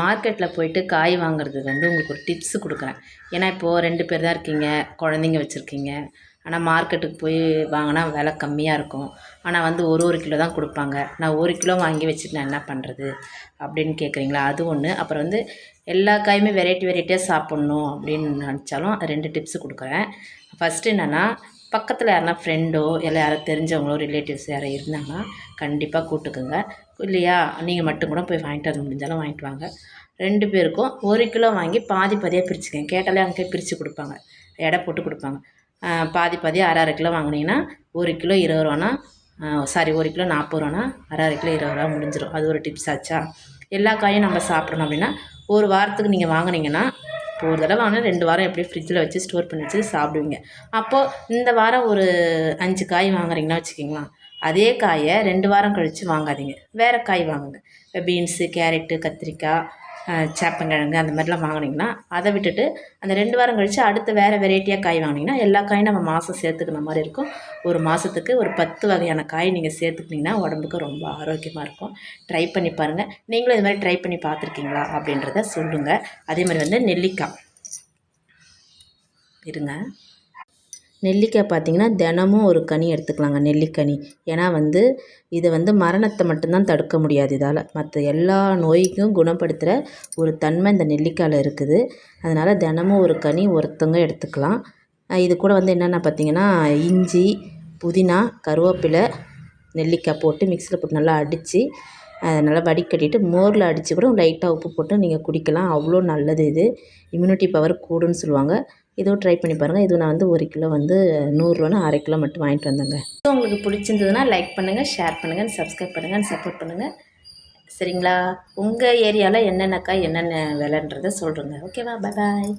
மார்க்கெட்டில் போயிட்டு காய் வாங்குறதுக்கு வந்து உங்களுக்கு ஒரு டிப்ஸு கொடுக்குறேன். ஏன்னா இப்போது ரெண்டு பேர் தான் இருக்கீங்க குழந்தைங்க வச்சுருக்கீங்க. ஆனால் மார்க்கெட்டுக்கு போய் வாங்கினா விலை கம்மியாக இருக்கும். ஆனால் வந்து ஒரு ஒரு கிலோ தான் கொடுப்பாங்க. நான் ஒரு கிலோ வாங்கி வச்சுட்டு நான் என்ன பண்ணுறது அப்படின்னு கேட்குறீங்களா அது ஒன்று அப்புறம் வந்து எல்லா காயுமே வெரைட்டி வெரைட்டியாக சாப்பிட்ணும் அப்படின்னு நினச்சாலும் ரெண்டு டிப்ஸு கொடுக்குறேன். ஃபஸ்ட்டு என்னென்னா பக்கத்தில் யாருனா ஃப்ரெண்டோ இல்லை யாரும் தெரிஞ்சவங்களோ ரிலேட்டிவ்ஸ் யாரோ இருந்தாங்கன்னா கண்டிப்பாக கூட்டுக்குங்க. இல்லையா? நீங்கள் மட்டும் கூட போய் வாங்கிட்டு வர முடிஞ்சாலும் வாங்கிட்டு வாங்க. ரெண்டு பேருக்கும் ஒரு கிலோ வாங்கி பாதி பாதியாக பிரிச்சுக்கங்க. கேட்டாலே அங்கே பிரித்து கொடுப்பாங்க. எடை போட்டு கொடுப்பாங்க. பாதி பாதி அரை அரை கிலோ வாங்கினீங்கன்னா ஒரு கிலோ இருபது ரூபானா சாரி ஒரு கிலோ நாற்பது ரூபானா அரை அரை கிலோ இருபது ரூபா முடிஞ்சிடும் அது ஒரு டிப்ஸ் ஆச்சா? எல்லா காயும் நம்ம சாப்பிடணும் அப்படின்னா ஒரு வாரத்துக்கு நீங்கள் வாங்கினீங்கன்னா ஒரு தடவை வாங்கினா ரெண்டு வாரம் எப்படியும் ஃப்ரிட்ஜில் வச்சு ஸ்டோர் பண்ணி வச்சு சாப்பிடுவீங்க. அப்போது இந்த வாரம் ஒரு அஞ்சு காய் வாங்குறீங்கன்னா வச்சுக்கிங்களேன். அதே காயை ரெண்டு வாரம் கழித்து வாங்காதீங்க. வேறு காய் வாங்குங்க. இப்போ பீன்ஸு கேரட்டு கத்திரிக்காய் சேப்பங்கிழங்கு அந்த மாதிரிலாம் வாங்கினீங்கன்னா அதை விட்டுட்டு அந்த ரெண்டு வாரம் கழித்து அடுத்து வேறு வெரைட்டியாக காய் வாங்கினீங்கன்னா எல்லா காயும் நம்ம மாதம் சேர்த்துக்கிற மாதிரி இருக்கும். ஒரு மாதத்துக்கு ஒரு பத்து வகையான காய் நீங்கள் சேர்த்துக்கிட்டிங்கன்னா உடம்புக்கு ரொம்ப ஆரோக்கியமாக இருக்கும். ட்ரை பண்ணி பாருங்கள் நீங்களும் இது மாதிரி ட்ரை பண்ணி பார்த்துருக்கீங்களா அப்படின்றத சொல்லுங்கள் அதே மாதிரி வந்து நெல்லிக்காய். இருங்க. நெல்லிக்காய் பார்த்திங்கன்னா தினமும் ஒரு கனி எடுத்துக்கலாங்க நெல்லிக்கனி ஏன்னா வந்து இதை வந்து மரணத்தை மட்டும்தான் தடுக்க முடியாது இதால். மற்ற எல்லா நோய்க்கும் குணப்படுத்துகிற ஒரு தன்மை இந்த நெல்லிக்காயில் இருக்குது. அதனால் தினமும் ஒரு கனி ஒருத்தவங்க எடுத்துக்கலாம். இது கூட வந்து என்னென்ன பார்த்திங்கன்னா இஞ்சி புதினா கருவேப்பிலை நெல்லிக்காய் போட்டு மிக்சியில் போட்டு நல்லா அடித்து நல்லா வடிகட்டிட்டு மோரில் அடித்து கூட லைட்டாக உப்பு போட்டு நீங்கள் குடிக்கலாம். அவ்வளோ நல்லது இது. இம்யூனிட்டி பவர் கூடுன்னு சொல்லுவாங்க. இதுவும் ட்ரை பண்ணி பாருங்கள் இது நான் வந்து ஒரு கிலோ வந்து நூறுரூவான்னு அரை கிலோ மட்டும் வாங்கிட்டு வந்தேங்க. ஸோ உங்களுக்கு பிடிச்சிருந்ததுன்னா லைக் பண்ணுங்கள் ஷேர் பண்ணுங்கள் சப்ஸ்கிரைப் பண்ணுங்கள் சப்போர்ட் பண்ணுங்கள் சரிங்களா? உங்கள் ஏரியாவில் என்னென்னக்கா என்னென்ன விலைன்றதை சொல்கிறேங்க ஓகேவா பாய்